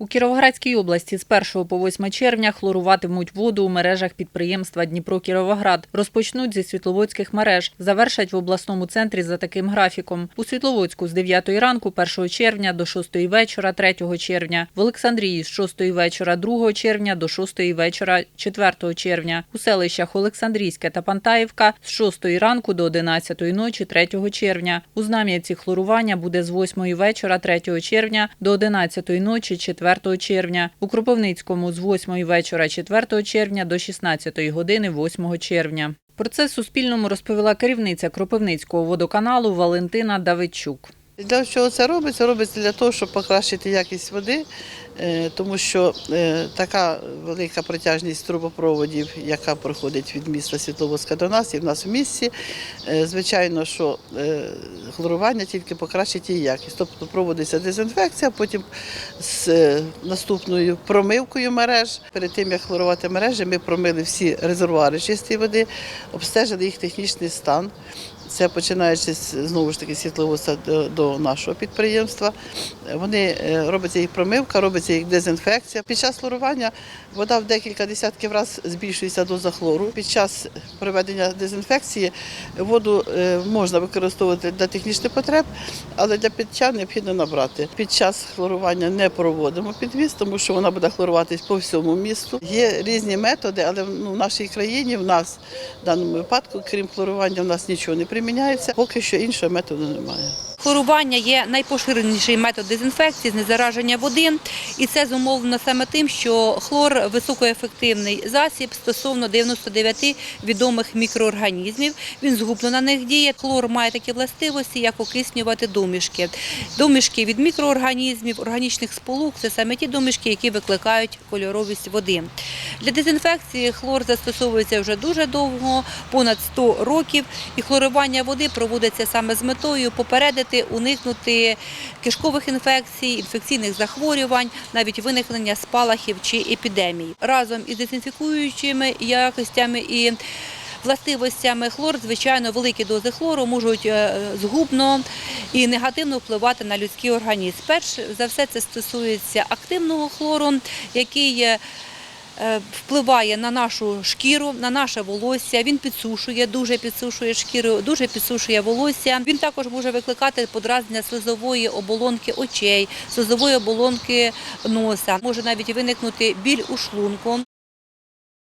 У Кіровоградській області з 1 по 8 червня хлоруватимуть воду у мережах підприємства Дніпро-Кіровоград. Розпочнуть зі світловодських мереж, завершать в обласному центрі за таким графіком. У Світловодську з 9 ранку 1 червня до 6 вечора 3 червня, в Олександрії з 6 вечора 2 червня до 6 вечора 4 червня, у селищах Олександрійське та Пантаївка з 6 ранку до 11 ночі 3 червня. У Знам'янці хлорування буде з 8 вечора 3 червня до 11 ночі 4 червня. У Кропивницькому з 8 вечора 4 червня до 16 години 8 червня. Про це Суспільному розповіла керівниця Кропивницького водоканалу Валентина Давидчук. Для чого це робиться? Робиться для того, щоб покращити якість води, е, тому що е, така велика протяжність трубопроводів, яка проходить від міста Світловодська до нас і в нас в місті, е, звичайно, що хлорування тільки покращить її якість. Тобто проводиться дезінфекція, потім з наступною промивкою мереж. Перед тим як хлорувати мережі, ми промили всі резервуари чистої води, обстежили їх технічний стан. Це починаючи знову ж таки світловодства до, нашого підприємства. Вони е, робиться їх промивка, робиться їх дезінфекція. Під час хлорування вода в декілька десятків разів збільшується доза хлору. Під час проведення дезінфекції воду е, можна використовувати для технічних потреб, але для пиття необхідно набрати. Під час хлорування не проводимо підвіз, тому що вона буде хлоруватись по всьому місту. Є різні методи, але ну, в нашій країні в нас в даному випадку, крім хлорування, в нас нічого не приміняється. Поки що іншого методу немає. Хлорування є найпоширеніший метод дезінфекції, знезараження води, і це зумовлено саме тим, що хлор високоефективний засіб стосовно 99 відомих мікроорганізмів. Він згубно на них діє. Хлор має такі властивості, як окиснювати домішки. Домішки від мікроорганізмів, органічних сполук це саме ті домішки, які викликають кольоровість води. Для дезінфекції хлор застосовується вже дуже довго, понад 100 років, і хлорування води проводиться саме з метою попередити, уникнути кишкових інфекцій, інфекційних захворювань, навіть виникнення спалахів чи епідемій. Разом із дезінфікуючими якостями і Властивостями хлор, звичайно, великі дози хлору можуть е, згубно і негативно впливати на людський організм. Перш за все, це стосується активного хлору, який е, впливає на нашу шкіру, на наше волосся. Він підсушує, дуже підсушує шкіру, дуже підсушує волосся. Він також може викликати подразнення слизової оболонки очей, слизової оболонки носа. Може навіть виникнути біль у шлунку.